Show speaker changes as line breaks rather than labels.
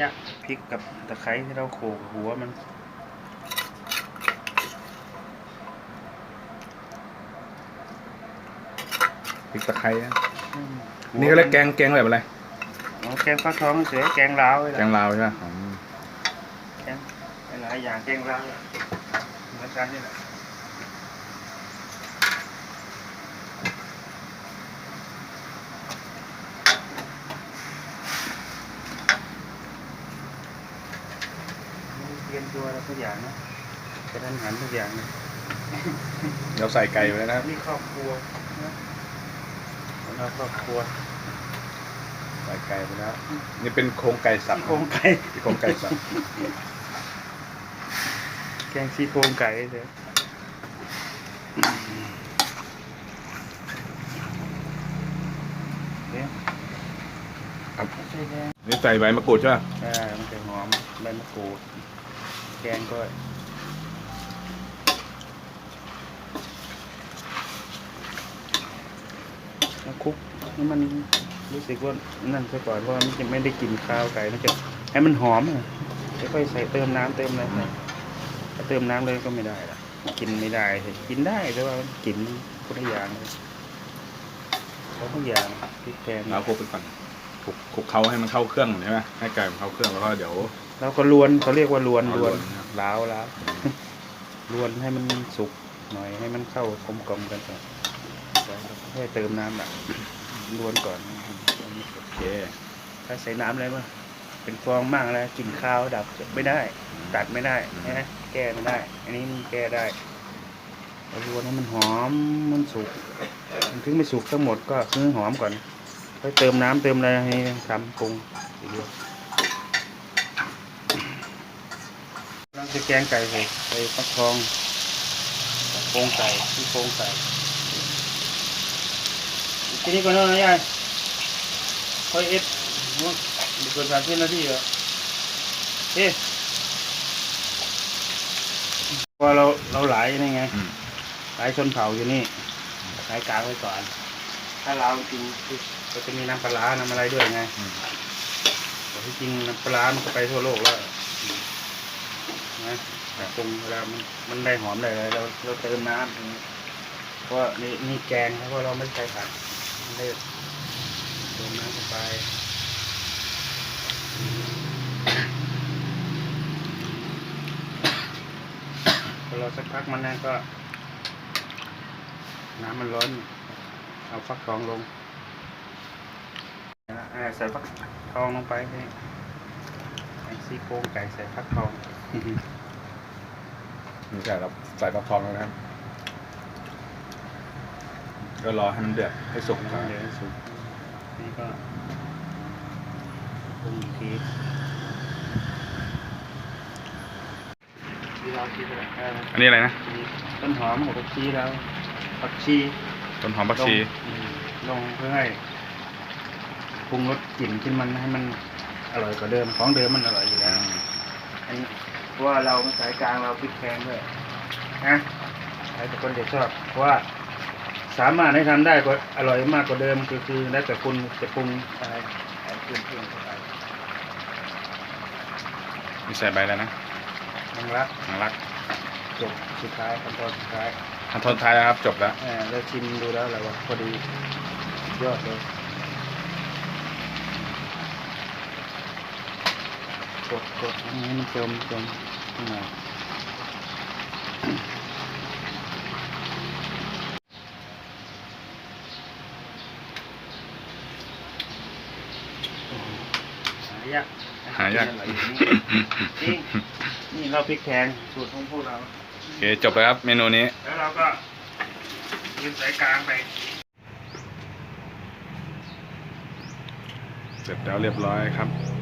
ยะพริกกับตะไคร้ที่เราโขลกหัวมัน
พริกตะไคร้นะ
อืม
นี่ก็เรียกแกงแกงแบบอะไร
อ๋อแกงฟักทองเสือแกงลาวเลย
แกงลาวใช่ไหมอืม
แกงหลายอย่างแกงลาวเนี่ยเหมือนกันนี่แหละเต รียมตัวอะไรทุกอย่างนะจะทันหันทุกอย่างนะ
เดี๋ยวใส่ไก่ไปแล้วนะครับ
นี่ครอบครัวนะเราครอบครัว
ใส่ไก่ไปแล้ว นี่เป็นโครงไก่สับ
ซี่โครงไก่
ซี่โครงไก่สับ
แกงซี่โครงไก่เลยเนี่ย
ครับ
ใช่แดง
นี่ใส่ใบมะกรูดใช่ไหม
ใช่มันจะหอมใบมะกรูด แกงก็แล้วคลุกให้มันรู้สึกว่านั่นซะก่อนเพราะว่ามันจะไม่ได้กลิ่นข้าวไก่มันจะให้มันหอมอะค่อยใส่เติมน้ำเติมอะไรไปถ้าเติมน้ำเลยก็ไม่ได้ละกินไม่ได้กินได้แต่ว่ากินคนละอย่างเขาทุกอย่างพริกแกง
เราคลุกไปก่อนคลุกเขาให้มันเข้าเครื่องใช่ไหมให้ไก่มันเข้าเครื่องแล้วก็เดี๋ยว
เราก็ลวนเขาเรียกว่าลวน
อ๋อ
ลวน
ลวนนะครับ
ล้าวล้าวลวนให้มันสุกหน่อยให้มันเข้ากลมกลมๆกันก่อนแล้วค่อยเติมน้ำอะลวนก่อน
โอเค
ถ้าใส่น้ำอะไรมาเป็นฟองมากแล้วกลิ่นข้าวดับไม่ได้ ตัดไม่ได้นะแก้ไม่ได้ อันนี้มันแก้ได้เราลวนให้มันหอมมันสุกมันถึงไม่สุกทั้งหมดก็คือหอมก่อนค่อยเติมน้ำเติมอะไรให้ทำปรุงทีเดียวเราจะแกงไก่ใส่ใส่ฟักทองโครงไก่ที่โครงไก่ทีนี้ก็เท่านั้นยายค่อยเอ็ดมันเกินสามสิบนาทีเหรอเอ๊ะพอเราเราหลายนี่ไง
อืม
หลายชนเผ่าอยู่นี่หลายกลางไว้ก่อน ถ้าเราจริงก็จะมีน้ำปลาร้าน้ำอะไรด้วยไง
อืม
แต่ที่จริงน้ำปลาร้ามันก็ไปทั่วโลกแล้ว นะแต่ปรุงเวลามันมันได้หอมได้เลยเราเราเติมน้ำเพราะนี่นี่แกงเพราะเราไม่ใช้ผัดมันได้เติมน้ำลงไปพอเราสักพักมันนะก็ น้ำมันร้อน เอาฟักทองลงใส่ฟักทองลงไปนี่ ซี่โครงไก่ใส่ฟักทอง
นี่ใส่เราใส่ปลาทองแล้วนะครับก็รอให้มันเดือดให้สุกก่อน
เดี๋ยวให้สุกนี่ก็ปรุงอีกทีที่เราคิดอะไรเออ
อันนี้อะไรนะ
มีต้นหอมกับผักชีแล้วผักชี
ต้นหอมผักชี
ลงอืมลงเพื่อให้ปรุงรสกลิ่นขึ้นมันให้มัน อร่อยกว่าเดิมของเดิมมันอร่อยอยู่แล้วอันนี้เพราะว่าเราเป็นสายกลางเราพริกแพงด้วยนะใครแต่คนจะชอบเพราะว่าสามารถให้ทำได้ก็อร่อยมากกว่าเดิมคือคือแล้วแต่คุณจะปรุงอะไรอะไรเพิ่มเพิ่มเข้าไป
นี่ใส่ใบแล้วนะ
นังรัก
นางรัก
จบสุดท้ายขั้นตอนสุดท้าย
ขั้นตอนท้ายแล้วครับ จบแล้ว
เออแล้วชิมดูแล้วอะไรวะพอดียอดเลย ดกดให้มันจมจมขึ้นมาหายาก
หายาก
นี้จริงนี่เราพริกแพงสูตรของพวกเรา
โอเคจบแล้วครับเมนูนี้
แล้วเราก็ยืนสายกลางไป
เสร็จแล้วเรียบร้อยครับ